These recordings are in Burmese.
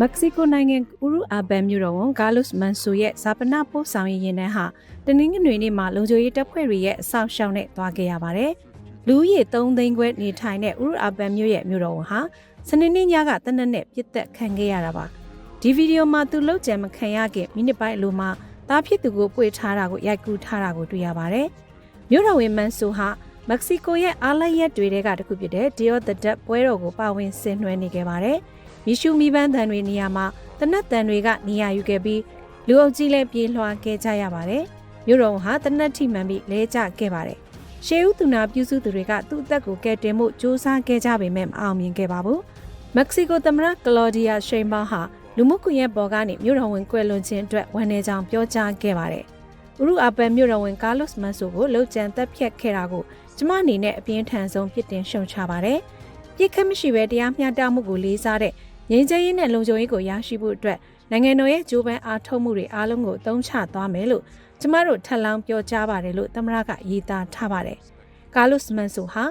မက္ကဆီကိုနိုင်ငံဥရုအာဘန်မြို့တော်ဝန်ဂါလုစ်မန်ဆူရဲ့ဇာပနာပို့ဆောင်ရေးရင်တန်းဟာတနင်္ဂနွေနေ့မှာလုံခြုံရေးတပ်ဖွဲ့တွေရဲ့အဆောက်အအုံနဲ့တွားခဲ့ရပါတယ်။လူဦးရေ3သိန်းခွဲနေထိုင်တဲ့ဥရုအာဘန်မြို့ရဲ့မြို့တော်ဝန်ဟာစနေနေ့ညကတနက်နဲ့ပြစ်သက်ခံခဲ့ရတာပါ။ဒီဗီဒီယိုမှာသူလှုပ်ကြံမခံရခင်မိနစ်ပိုင်းအလိုမှာတားဖြစ်သူကိုပွေထားတာကိုရိုက်ကူးထားတာကိုတွေ့ရပါတယ်။မြို့တော်ဝန်မန်ဆူဟာ မက္ကဆီကိုရဲ့အားလရက်တွေကတခုဖြစ်တဲ့ Day of the Dead ပွဲတော်ကိုပါဝင်ဆင်နွှဲနေခဲ့ပါတယ်။မီရှူမီပန်းတန်တွေနေရာမှာတနက်တန်တွေကနေရာယူခဲ့ပြီးလူအုပ်ကြီးလည်းပြေးလွှာခဲ့ကြရပါတယ်။မြို့တော်ဟာတနက်ထိမှန်ပြီးလဲကျခဲ့ပါတယ်။ရှေးဦးသူနာပြုစုသူတွေကသူ့အသက်ကိုကယ်တင်မှုစ조사ခဲ့ကြပေမဲ့မအောင်မြင်ခဲ့ပါဘူး။မက္ကဆီကိုသမ္မတကလော်ဒီယာရှိန်ဘာဟာလူမှုကွန်ရက်ပေါ်ကနေမြို့တော်ဝင်ကွယ်လွန်ခြင်းအတွက်ဝန်내ကြောင်ပြောကြားခဲ့ပါတယ်။ ဥရုအပန်မြို့တော်ဝင်ကာလော့စ်မန်ဆိုကိုလှုပ်ကြံတက်ဖြတ်ခဲ့တာကိုကျမအနေနဲ့အပြင်းထန်ဆုံးပြစ်တင်ရှုံချပါတယ်။ပြစ်ခတ်မရှိဘဲတရားမျှတမှုကိုလေးစားတဲ့ငြိမ်းချမ်းရေးနဲ့လုံခြုံရေးကိုရရှိဖို့အတွက်နိုင်ငံတော်ရဲ့ကြိုးပမ်းအားထုတ်မှုတွေအားလုံးကိုသုံးချသွားမယ်လို့ကျမတို့ထပ်လောင်းပြောကြားပါတယ်လို့သမ္မတကရေးသားထားပါတယ်။ကာလုစ်မန်ဆိုဟာ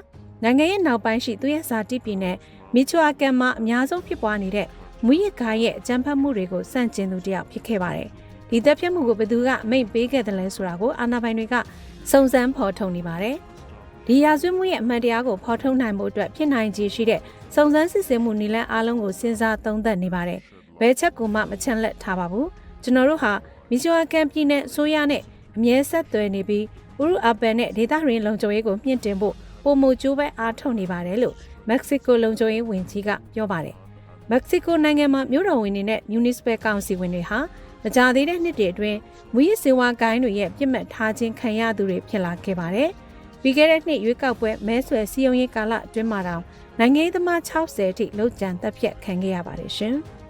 နိုင်ငံရဲ့နောက်ပိုင်းရှိသူရဲ့ဇာတိပြည်နယ်မီချွာကန်မှာအများဆုံးဖြစ်ပွားနေတဲ့မွေးရခိုင်ရဲ့အကြမ်းဖက်မှုတွေကိုစန့်ကျင်သူတယောက်ဖြစ်ခဲ့ပါတယ်။ ဒီတပ်ဖြတ်မှုကိုဘယ်သူကအမိန့်ပေးခဲ့တယ်လဲဆိုတာကိုအာဏာပိုင်တွေကစုံစမ်းဖော်ထုတ်နေပါတယ်။ဒီရာဇဝတ်မှုရဲ့အမှန်တရားကိုဖော်ထုတ်နိုင်မှုအတွက်ဖြစ်နိုင်ခြေရှိတဲ့စုံစမ်းစစ်ဆေးမှုနည်းလမ်းအားလုံးကိုစဉ်းစားသုံးသပ်နေပါတယ်။ဘယ်ချက်ကိုမှမချန်လက်ထားပါဘူး။ကျွန်တော်တို့ဟာမီဇိုအကန်ပြည်နယ်အစိုးရနဲ့အမြဲဆက်သွယ်နေပြီးဥရုအပန်နဲ့ဒေသရင်းလုံခြုံရေးကိုမြင့်တင်ဖို့ပုံမကျိုးပဲအားထုတ်နေပါတယ်လို့မက္ကဆီကိုလုံခြုံရေးဝန်ကြီးကပြောပါတယ်။ မက္ကဆီကိုနိုင်ငံမှာမြို့တော်ဝင်တွေနဲ့ municipal council ဝင်တွေဟာမကြသေးတဲ့နှစ်တွေအတွင်းမူရစ်စေဝါကိုင်းတွေရဲ့ပြစ်မှတ်ထားခြင်းခံရသူတွေဖြစ်လာခဲ့ပါတယ်။ပြီးခဲ့တဲ့နှစ်ရွေးကောက်ပွဲမဲဆွယ်စည်းရုံးရေးကာလအတွင်းမှာတောင်နိုင်ငံရေးသမား60ထိလှုပ်ကြံတက်ဖြတ်ခံခဲ့ရပါတယ်ရှင်။